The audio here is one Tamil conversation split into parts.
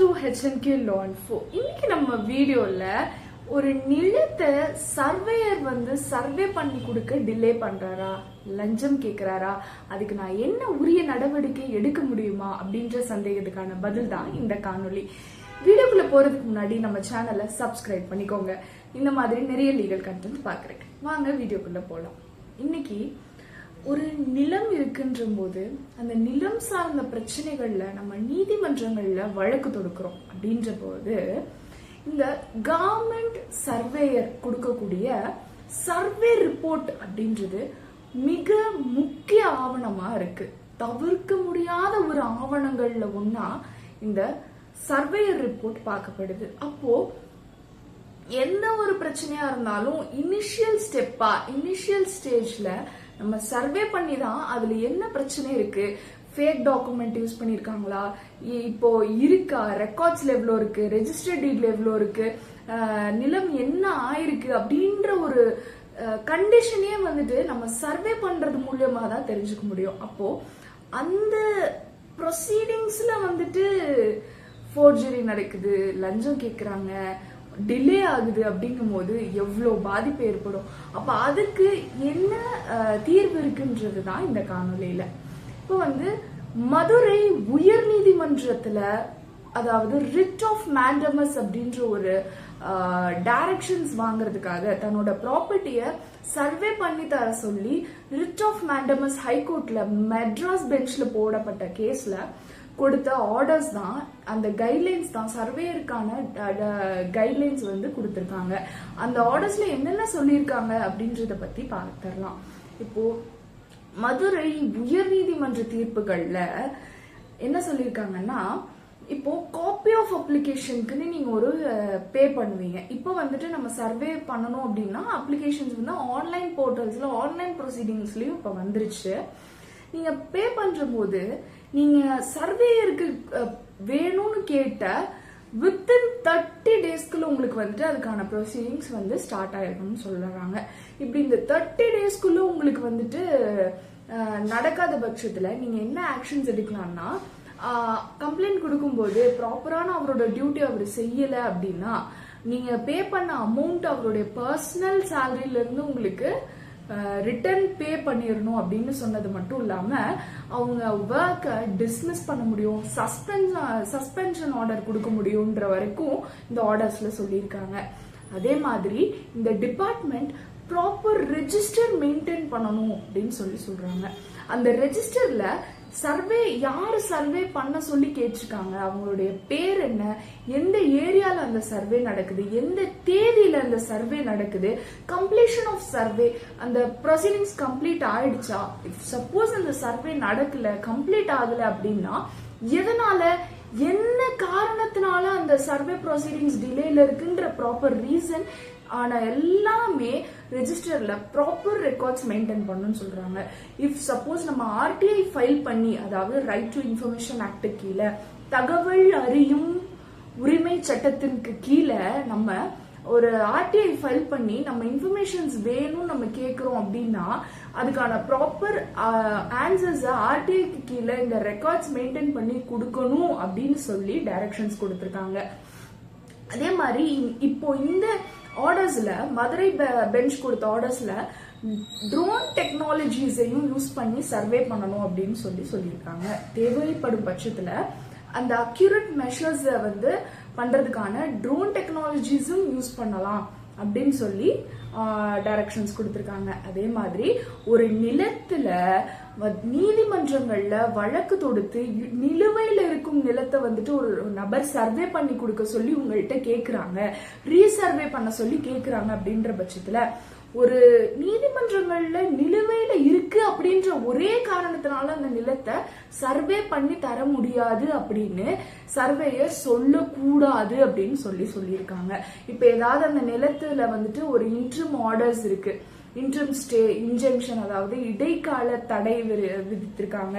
டு ஹெச்என்கே லான் ஃபோ இன்னைக்கு நம்ம வீடியோல ஒரு நிலத்தை சர்வேயர் வந்து சர்வே பண்ணி கொடுக்க டிலே பண்றாரா? லஞ்சம் கேட்குறாரா அதுக்கு நான் என்ன உரிய நடவடிக்கை எடுக்க முடியுமா? அப்படின்ற சந்தேகத்துக்கான பதில் தான் இந்த காணொளி. வீடியோக்குள்ள போறதுக்கு முன்னாடி நம்ம சேனலை சப்ஸ்கிரைப் பண்ணிக்கோங்க. இந்த மாதிரி நிறைய லீகல் கண்டென்ட் பாக்குறேன் வாங்க வீடியோக்குள்ள போலாம். இன்னைக்கு ஒரு நிலம் இருக்குன்ற போது அந்த நிலம் சார்ந்த பிரச்சனைகள்ல நம்ம நீதிமன்றங்கள்ல வழக்கு தொடுக்கிறோம் அப்படின்ற போது இந்த கவர்மெண்ட் சர்வேயர் கொடுக்கக்கூடிய சர்வே ரிப்போர்ட் அப்படின்றது மிக முக்கிய ஆவணமா இருக்கு. தவிர்க்க முடியாத ஒரு ஆவணங்கள்ல ஒன்னா இந்த சர்வேயர் ரிப்போர்ட் பார்க்கப்படுது. அப்போ எந்த ஒரு பிரச்சனையா இருந்தாலும் இனிஷியல் ஸ்டெப்பா இனிஷியல் ஸ்டேஜ்ல நம்ம சர்வே பண்ணி தான் அதுல என்ன பிரச்சனை இருக்கு? ஃபேக் டாக்குமெண்ட் யூஸ் பண்ணிருக்காங்களா? இப்போ இருக்கா? ரெக்கார்ட்ஸ்ல எவ்வளோ இருக்கு ரெஜிஸ்டர் டீட்ல எவ்வளோ இருக்கு நிலம் என்ன ஆயிருக்கு அப்படின்ற ஒரு கண்டிஷனே வந்துட்டு நம்ம சர்வே பண்றது மூலியமா தான் தெரிஞ்சுக்க முடியும். அப்போ அந்த ப்ரொசீடிங்ஸ்ல வந்துட்டு ஃபோர்ஜரி நடக்குது லஞ்சம் கேட்குறாங்க டிலே ஆகுது அப்படிங்கும் போது எவ்வளோ பாதிப்பு ஏற்படும்? அப்போ அதுக்கு என்ன தீர்வு இருக்குன்றது தான் இந்த காணொளியில. இப்போ வந்து மதுரை உயர் நீதிமன்றத்துல அதாவது ரிட் ஆஃப் மேண்டமஸ் அப்படின்ற ஒரு டைரக்ஷன்ஸ் வாங்குறதுக்காக தன்னோட ப்ராப்பர்ட்டியை சர்வே பண்ணி தர சொல்லி ரிட் ஆஃப் மேண்டமஸ் ஹைகோர்ட்ல மெட்ராஸ் பெஞ்ச்ல போடப்பட்ட கேஸ்ல கொடுத்த ஆர்டர்ஸ் தான் அந்த கைட்லைன்ஸ் தான் சர்வேயருக்கான கைட்லைன்ஸ் வந்து கொடுத்துருக்காங்க. அந்த ஆர்டர்ஸ்ல என்னென்ன சொல்லியிருக்காங்க அப்படின்றத பத்தி பார்த்துடலாம் இப்போ மதுரை உயர்நீதிமன்ற தீர்ப்புகள்ல என்ன சொல்லியிருக்காங்கன்னா இப்போ காப்பி ஆஃப் அப்ளிகேஷனுக்குன்னு நீங்க ஒரு பே பண்ணுவீங்க. இப்போ வந்துட்டு நம்ம சர்வே பண்ணணும் அப்படின்னா அப்ளிகேஷன்ஸ் வந்து ஆன்லைன் போர்ட்டல்ஸ்ல ஆன்லைன் ப்ரொசீடிங்ஸ்லயும் இப்போ வந்துருச்சு. நீங்க பே பண்ற போது நீங்க சர்வேயருக்கு வேணும்னு கேட்ட வித்தின் தேர்ட்டி டேஸ்க்குள்ள உங்களுக்கு வந்துட்டு அதுக்கான ப்ரொசீடிங்ஸ் வந்து ஸ்டார்ட் ஆயிருக்கும்னு சொல்லுறாங்க இப்படி இந்த தேர்ட்டி டேஸ்க்குள்ள உங்களுக்கு வந்துட்டு நடக்காத பட்சத்துல நீங்க என்ன ஆக்ஷன்ஸ் எடுக்கலாம்னா கம்ப்ளைண்ட் கொடுக்கும்போது ப்ராப்பரான அவரோட டியூட்டி அவர் செய்யல அப்படின்னா நீங்க பே பண்ண அமௌண்ட் அவருடைய பர்சனல் சேலரியில இருந்து உங்களுக்கு ரிட்டர்ன் பே பண்ணிடணும் அப்படின்னு சொன்னது மட்டும் இல்லாம அவங்க ஒர்க்கை டிஸ்மிஸ் பண்ண முடியும். சஸ்பென்ஷன் சஸ்பென்ஷன் ஆர்டர் கொடுக்க முடியுன்ற வரைக்கும் இந்த ஆர்டர்ஸ்ல சொல்லியிருக்காங்க. அதே மாதிரி இந்த டிபார்ட்மெண்ட் ப்ராப்பர் ரெஜிஸ்டர் மெயின்டைன் பண்ணணும் அப்படின்னு சொல்லி சொல்றாங்க. அந்த ரெஜிஸ்டர்ல சர்வே யார் சர்வே பண்ண சொல்லி கேட்டிருக்காங்க? அவங்களுடைய பேர் என்ன? எந்த ஏரியால அந்த சர்வே நடக்குது? எந்த தேதியில அந்த சர்வே நடக்குது? கம்ப்ளீஷன் ஆஃப் சர்வே அந்த ப்ரொசீடிங்ஸ் கம்ப்ளீட் ஆயிடுச்சா? இஃப் சப்போஸ் அந்த சர்வே நடக்கல கம்ப்ளீட் ஆகல அப்படின்னா எதனால என்ன காரணத்தினால அந்த சர்வே ப்ரொசீடிங்ஸ் டிலேல இருக்குன்ற ப்ராப்பர் ரீசன் ஆனால் எல்லாமே ரெஜிஸ்டரில் ப்ராப்பர் ரெக்கார்ட்ஸ் மெயின்டைன் பண்ணணும்னு சொல்கிறாங்க இஃப் சப்போஸ் நம்ம ஆர்டிஐ ஃபைல் பண்ணி அதாவது ரைட் டு இன்ஃபர்மேஷன் ஆக்டு கீழே தகவல் அறியும் உரிமை சட்டத்திற்கு கீழே நம்ம ஒரு ஆர்டிஐ ஃபைல் பண்ணி நம்ம இன்ஃபர்மேஷன்ஸ் வேணும் நம்ம கேட்குறோம் அப்படின்னா அதுக்கான ப்ராப்பர் ஆன்சர்ஸை ஆர்டிஐக்கு கீழே இந்த ரெக்கார்ட்ஸ் மெயின்டைன் பண்ணி கொடுக்கணும் அப்படின்னு சொல்லி டைரக்ஷன்ஸ் கொடுத்துருக்காங்க. அதே மாதிரி இப்போ இந்த ஆர்டர்ஸில் மதுரை பெஞ்ச் கொடுத்த ஆர்டர்ஸில் ட்ரோன் டெக்னாலஜிஸையும் யூஸ் பண்ணி சர்வே பண்ணணும் அப்படின்னு சொல்லி சொல்லியிருக்காங்க. தேவைப்படும் பட்சத்தில் அந்த அக்யூரேட் மெஷர்ஸை வந்து பண்ணுறதுக்கான ட்ரோன் டெக்னாலஜிஸும் யூஸ் பண்ணலாம் அப்படின்னு சொல்லி டைரக்ஷன்ஸ் கொடுத்துருக்காங்க. அதே மாதிரி ஒரு நிலத்தில் நீதிமன்றங்கள்ல வழக்கு தொடுத்து இ- நிலுவையில இருக்கும் நிலத்தை வந்துட்டு ஒரு நபர் சர்வே பண்ணி கொடுக்க சொல்லி உங்கள்கிட்ட கேக்குறாங்க. ரீசர்வே பண்ண சொல்லி கேக்குறாங்க அப்படின்ற பட்சத்துல ஒரு நீதிமன்றங்கள்ல நிலுவையில இருக்கு அப்படின்ற ஒரே காரணத்தினால அந்த நிலத்தை சர்வே பண்ணி தர முடியாது அப்படின்னு சர்வேயர் சொல்லக்கூடாது அப்படின்னு சொல்லி சொல்லியிருக்காங்க. இப்ப ஏதாவது அந்த நிலத்துல வந்துட்டு ஒரு இன்ட்ரம் ஆர்டர்ஸ் இருக்கு. இன்ட்ரம் ஸ்டே இன்ஜெக்ஷன் அதாவது இடைக்கால தடை விதித்திருக்காங்க.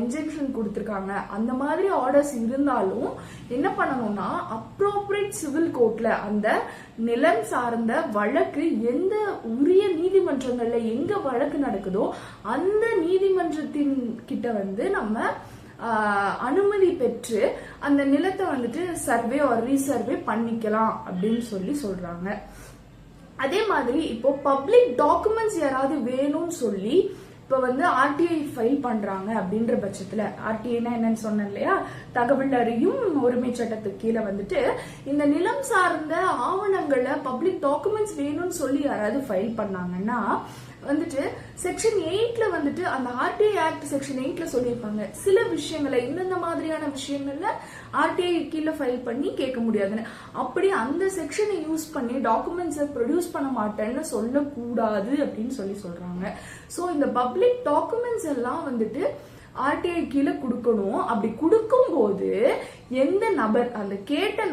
இன்ஜெக்ஷன் கொடுத்துருக்காங்க. அந்த மாதிரி ஆர்டர்ஸ் இருந்தாலும் என்ன பண்ணணும்னா அப்ரோப்ரியேட் சிவில் கோர்ட்ல அந்த நிலம் சார்ந்த வழக்கு எந்த உரிய நீதிமன்றங்கள்ல எங்க வழக்கு நடக்குதோ அந்த நீதிமன்றத்தின் கிட்ட வந்து நம்ம அனுமதி பெற்று அந்த நிலத்தை வந்துட்டு சர்வே ஒரு ரீசர்வே பண்ணிக்கலாம் அப்படின்னு சொல்லி சொல்றாங்க. அதே மாதிரி இப்போ பப்ளிக் டாக்குமெண்ட்ஸ் யாராவது வேணும்னு சொல்லி இப்போ வந்து ஆர்டிஐ ஃபைல் பண்றாங்க அப்படின்ற பட்சத்துல ஆர்டிஐனா என்னன்னு சொன்னேன் இல்லையா? தகவல் அறியும் உரிமை சட்டத்துக்கு கீழே வந்துட்டு இந்த நிலம் சார்ந்த ஆவணங்களை பப்ளிக் டாக்குமெண்ட்ஸ் வேணும்னு சொல்லி யாராவது ஃபைல் பண்ணாங்கன்னா வந்துட்டு செக்ஷன் எயிட்ல வந்துட்டு அந்த ஆர்டிஐ ஆக்ட் செக்ஷன் எயிட்ல சொல்லியிருப்பாங்க. சில விஷயங்களை இந்தந்த மாதிரியான விஷயங்கள்ல ஆர்டிஐ கீழே ஃபைல் பண்ணி கேட்க முடியாதுன்னு. அப்படி அந்த செக்ஷனை யூஸ் பண்ணி டாக்குமெண்ட்ஸை ப்ரொடியூஸ் பண்ண மாட்டேன்னு சொல்லக்கூடாது அப்படின்னு சொல்லி சொல்றாங்க. ஸோ இந்த பப்ளிக் டாக்குமெண்ட்ஸ் எல்லாம் வந்துட்டு ஆர்டிஐ கீழே கொடுக்கணும். அப்படி கொடுக்கும்போது எந்த நபர் அந்த கேட்ட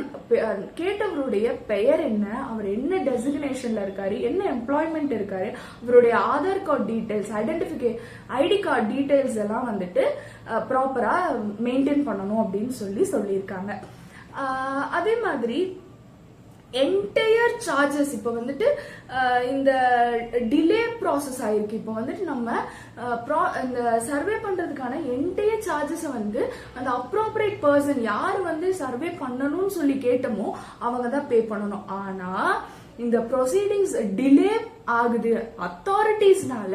கேட்டவருடைய பெயர் என்ன அவர் என்ன டெசிக்னேஷன்ல இருக்காரு என்ன எம்ப்ளாய்மெண்ட் இருக்காரு அவருடைய ஆதார் கார்டு டீட்டெயில்ஸ் ஐடென்டிஃபிகே ஐடி கார்டு டீட்டெயில்ஸ் எல்லாம் வந்துட்டு ப்ராப்பரா மெயின்டைன் பண்ணணும் அப்படின்னு சொல்லி சொல்லியிருக்காங்க. அதே மாதிரி என்டையர் சார்ஜஸ் இப்போ வந்துட்டு இந்த டிலே ப்ராசஸ் ஆயிருக்கு. இப்போ வந்துட்டு நம்ம ப்ரா இந்த சர்வே பண்றதுக்கான என்டையர் சார்ஜஸை வந்து அந்த அப்ராப்ரேட் பர்சன் யார் வந்து சர்வே பண்ணணும்னு சொல்லி கேட்டோமோ அவங்க தான் பே பண்ணணும். ஆனா இந்த ப்ரொசீடிங்ஸ் டிலே ஆகுது. அத்தாரிட்டிஸ்னால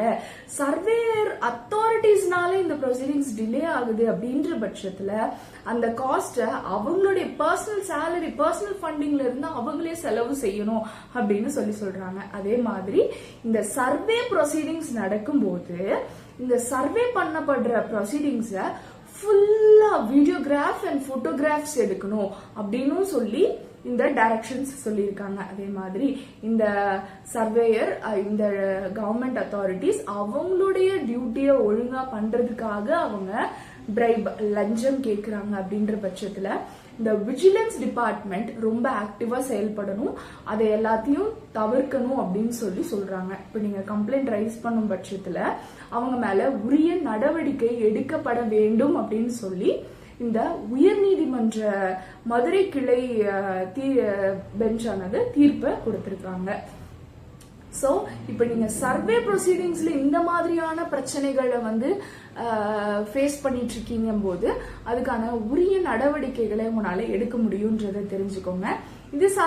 சர்வேயர் அத்தாரிட்டிஸ்னால இந்த ப்ரொசீடிங்ஸ் டிலே ஆகுது அப்படின்ற பட்சத்துல அந்த காஸ்ட்டை அவங்களுடைய பர்சனல் சேலரி பர்சனல் ஃபண்டிங்ல இருந்து அவங்களே செலவு செய்யணும் அப்படின்னு சொல்லி சொல்றாங்க. அதே மாதிரி இந்த சர்வே ப்ரொசீடிங்ஸ் நடக்கும்போது இந்த சர்வே பண்ணப்படுற ப்ரொசீடிங்ஸை ஃபுல்லா வீடியோகிராஃப் அண்ட் போட்டோகிராஃப்ஸ் எடுக்கணும் அப்படின்னு சொல்லி இந்த டைரக்ஷன்ஸ் சொல்லியிருக்காங்க. அதே மாதிரி இந்த சர்வேயர் இந்த கவர்மெண்ட் அத்தாரிட்டிஸ் அவங்களுடைய டியூட்டியை ஒழுங்கா பண்றதுக்காக அவங்க பிரைப் லஞ்சம் கேட்குறாங்க அப்படின்ற பட்சத்தில் இந்த விஜிலன்ஸ் டிபார்ட்மெண்ட் ரொம்ப ஆக்டிவாக செயல்படணும். அதை எல்லாத்தையும் தவிர்க்கணும் அப்படின்னு சொல்லி சொல்கிறாங்க இப்போ நீங்கள் கம்ப்ளைண்ட் ரைஸ் பண்ணும் பட்சத்தில் அவங்க மேலே உரிய நடவடிக்கை எடுக்கப்பட வேண்டும் அப்படின்னு சொல்லி இந்த உயர்நீதிமன்ற மதுரை கிளை தீ பெஞ்சானது தீர்ப்பை கொடுத்திருக்காங்க. ஸோ இப்போ நீங்கள் சர்வே ப்ரொசீடிங்ஸில் இந்த மாதிரியான பிரச்சனைகளை வந்து ஃபேஸ் பண்ணிட்டு இருக்கீங்க போது அதுக்கான உரிய நடவடிக்கைகளை உங்களால் எடுக்க முடியுன்றதை தெரிஞ்சுக்கோங்க. இது சா